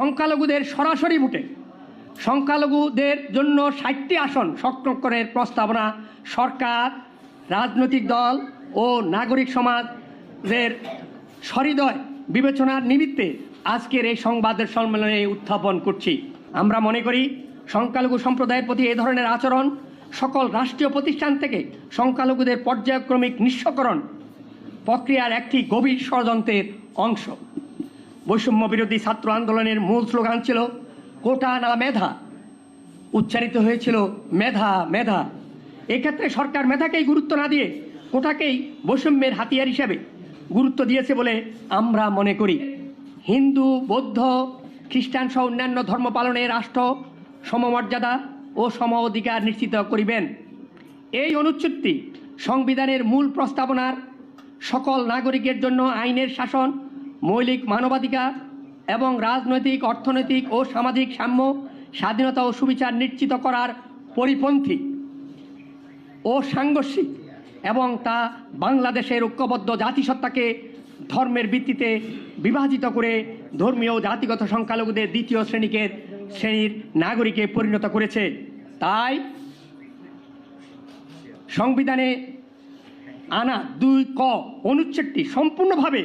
সংখ্যালঘুদের সরাসরি ভোটে। সংখ্যালঘুদের জন্য ষাটটি আসন সংরক্ষণের প্রস্তাবনা সরকার, রাজনৈতিক দল ও নাগরিক সমাজের সহৃদয় বিবেচনার নিমিত্তে আজকের এই সংবাদের সম্মেলনে উত্থাপন করছি। আমরা মনে করি, সংখ্যালঘু সম্প্রদায়ের প্রতি এ ধরনের আচরণ সকল রাষ্ট্রীয় প্রতিষ্ঠান থেকে সংখ্যালঘুদের পর্যায়ক্রমিক নিঃস্বকরণ প্রক্রিয়ার একটি গভীর ষড়যন্ত্রের অংশ। বৈষম্য বিরোধী ছাত্র আন্দোলনের মূল স্লোগান ছিল কোটা না মেধা। উচ্চারিত হয়েছিল মেধা মেধা। এক্ষেত্রে সরকার মেধাকেই গুরুত্ব না দিয়ে কোটাকেই বৈষম্যের হাতিয়ার হিসাবে গুরুত্ব দিয়েছে বলে আমরা মনে করি। হিন্দু, বৌদ্ধ, খ্রিস্টান সহ অন্যান্য ধর্ম পালনে রাষ্ট্র সমমর্যাদা ও সম অধিকার নিশ্চিত করিবেন। এই অনুচ্ছেদটি সংবিধানের মূল প্রস্তাবনার সকল নাগরিকের জন্য আইনের শাসন মৌলিক মানবাধিকার এবং রাজনৈতিক, অর্থনৈতিক ও সামাজিক সাম্য, স্বাধীনতা ও সুবিচার নিশ্চিত করার পরিপন্থী ও সাংঘর্ষিক এবং তা বাংলাদেশের ঐক্যবদ্ধ জাতিসত্তাকে ধর্মের ভিত্তিতে বিভাজিত করে ধর্মীয় জাতিগত সংখ্যালঘুদের দ্বিতীয় শ্রেণীকে, শ্রেণির নাগরিকে পরিণত করেছে। তাই সংবিধানে আনা দুই ক অনুচ্ছেদটি সম্পূর্ণভাবে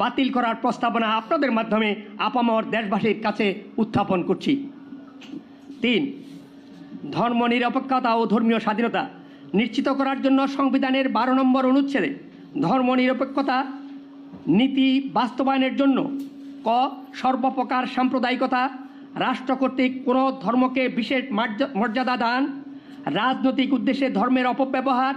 বাতিল করার প্রস্তাবনা আপনাদের মাধ্যমে আপামর দেশবাসীর কাছে উত্থাপন করছি। তিন, ধর্ম নিরপেক্ষতা ও ধর্মীয় স্বাধীনতা নিশ্চিত করার জন্য সংবিধানের বারো নম্বর অনুচ্ছেদে ধর্ম নিরপেক্ষতা নীতি বাস্তবায়নের জন্য ক, সর্বপ্রকার সাম্প্রদায়িকতা, রাষ্ট্র কর্তৃক কোনো ধর্মকে বিশেষ মর্যাদা দান, রাজনৈতিক উদ্দেশ্যে ধর্মের অপব্যবহার,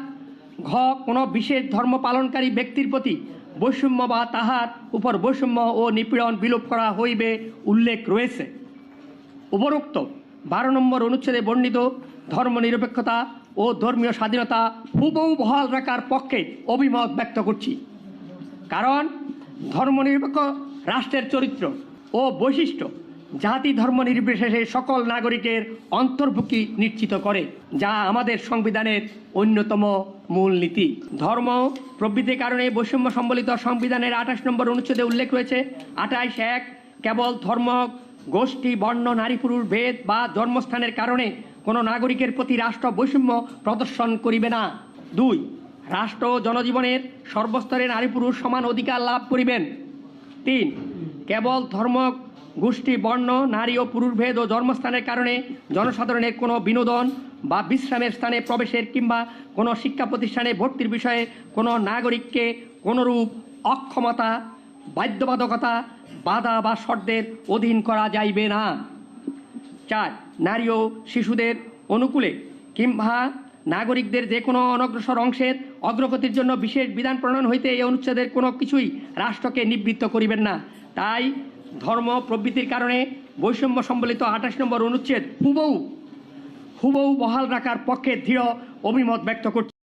ঘ, কোনো বিশেষ ধর্ম পালনকারী ব্যক্তির প্রতি বৈষম্য বা তাহার উপর বৈষম্য ও নিপীড়ন বিলোপ করা হইবে উল্লেখ রয়েছে। উপরোক্ত বারো নম্বর অনুচ্ছেদে বর্ণিত ধর্মনিরপেক্ষতা ও ধর্মীয় স্বাধীনতা হুবহু বহাল রাখার পক্ষে অভিমত ব্যক্ত করছি। কারণ ধর্মনিরপেক্ষ রাষ্ট্রের চরিত্র ও বৈশিষ্ট্য জাতি ধর্ম নির্বিশেষে সকল নাগরিকের অন্তর্ভুক্তি নিশ্চিত করে, যা আমাদের সংবিধানের অন্যতম মূলনীতি ধর্ম প্রবৃত্তির কারণে বৈষম্য সম্বলিত সংবিধানের আঠাশ নম্বর অনুচ্ছেদে উল্লেখ রয়েছে আঠাইশ এক কেবল ধর্ম, গোষ্ঠী, বর্ণ, নারী, পুরুষ, ভেদ বা জন্মস্থানের কারণে কোনো নাগরিকের প্রতি রাষ্ট্র বৈষম্য প্রদর্শন করিবে না। দুই, রাষ্ট্র জনজীবনের সর্বস্তরে নারী পুরুষ সমান অধিকার লাভ করিবেন। তিন, কেবল ধর্ম গোষ্ঠী, বর্ণ, নারী ও পুরুষ ভেদ ও জন্মস্থানের কারণে জনসাধারণের কোনো বিনোদন বা বিশ্রামের স্থানে প্রবেশের কিংবা কোনো শিক্ষা প্রতিষ্ঠানে ভর্তির বিষয়ে কোনো নাগরিককে কোনোরূপ অক্ষমতা, বাধ্যবাধকতা, বাধা বা শর্তের অধীন করা যাইবে না। চার, নারী ও শিশুদের অনুকূলে কিংবা নাগরিকদের যে কোনো অনগ্রসর অংশের অগ্রগতির জন্য বিশেষ বিধান প্রণয়ন হইতে এই অনুচ্ছেদের কোনো কিছুই রাষ্ট্রকে নিবৃত্ত করিবেন না। তাই ধর্ম, প্রবৃত্তির কারণে বৈষম্য সম্বলিত আঠাশ নম্বর অনুচ্ছেদ হুবহু হুবহু বহাল রাখার পক্ষে দৃঢ় অভিমত ব্যক্ত করছে।